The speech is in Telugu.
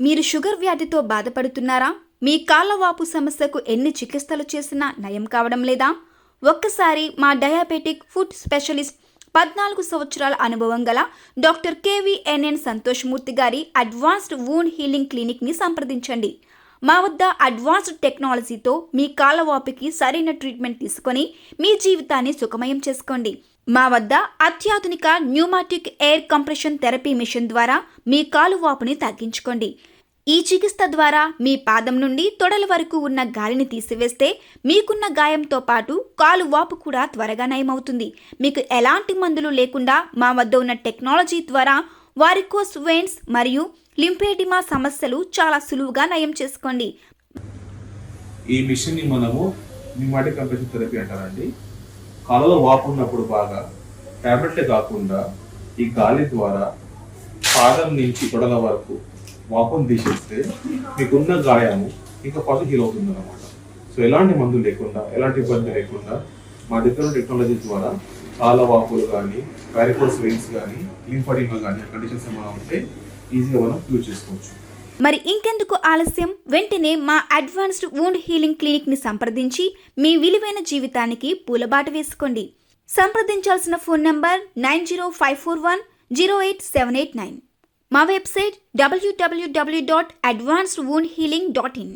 మీరు షుగర్ వ్యాధితో బాధపడుతున్నారా? మీ కాళ్ళవాపు సమస్యకు ఎన్ని చికిత్సలు చేసినా నయం కావడం లేదా? ఒక్కసారి మా డయాబెటిక్ ఫుడ్ స్పెషలిస్ట్ పద్నాలుగు సంవత్సరాల అనుభవం గల డాక్టర్ కేవీఎన్ఎన్ సంతోష్మూర్తి గారి అడ్వాన్స్డ్ వూండ్ హీలింగ్ క్లినిక్ని సంప్రదించండి. మా వద్ద అడ్వాన్స్డ్ టెక్నాలజీతో మీ కాళ్ళవాపుకి సరైన ట్రీట్మెంట్ తీసుకొని మీ జీవితాన్ని సుఖమయం చేసుకోండి. మా వద్ద అత్యాధునిక pneumatic air compression therapy machine ద్వారా మీ కాలువాపుని తగ్గించుకోండి. ఈ చికిత్స ద్వారా మీ పాదం నుండి తొడల వరకు ఉన్న గాలిని తీసివేస్తే మీకున్న గాయంతో పాటు కాలు వాపు కూడా త్వరగా నయమవుతుంది. మీకు ఎలాంటి మందులు లేకుండా మా వద్ద ఉన్న టెక్నాలజీ ద్వారా వారికోస్ వెయిన్స్ మరియు లింపేడిమా సమస్యలు చాలా సులువుగా నయం చేసుకోండి. ఈ మిషన్ని మనము న్యూమాటిక్ కంప్రెషన్ థెరపీ అంటారండి. కాలలో వాపు ఉన్నప్పుడు బాగా టాబ్లెట్ కాకుండా ఈ గాలి ద్వారా పాదం నుంచి గొడల వరకు వాపును తీసేస్తే మీకున్న గాయము ఇంకా పాటు హీల్ అవుతుంది అనమాట సో ఎలాంటి మందులు లేకుండా ఎలాంటి ఇబ్బంది లేకుండా మా దగ్గర టెక్నాలజీ ద్వారా కాల వాపులు కానీ వ్యారికోస్ వెయిన్స్ కానీ లింఫడిమా కానీ కండిషన్స్ ఏమైనా ఉంటే ఈజీగా మనం క్యూర్ చేసుకోవచ్చు. మరి ఇంకెందుకు ఆలస్యం? వెంటనే మా అడ్వాన్స్డ్ వూండ్ హీలింగ్ క్లినిక్ని సంప్రదించి మీ విలువైన జీవితానికి పూలబాట వేసుకోండి. సంప్రదించాల్సిన phone number nine zero five four one zero eight seven eight nine. మా website WWW dot advanced wound healing dot in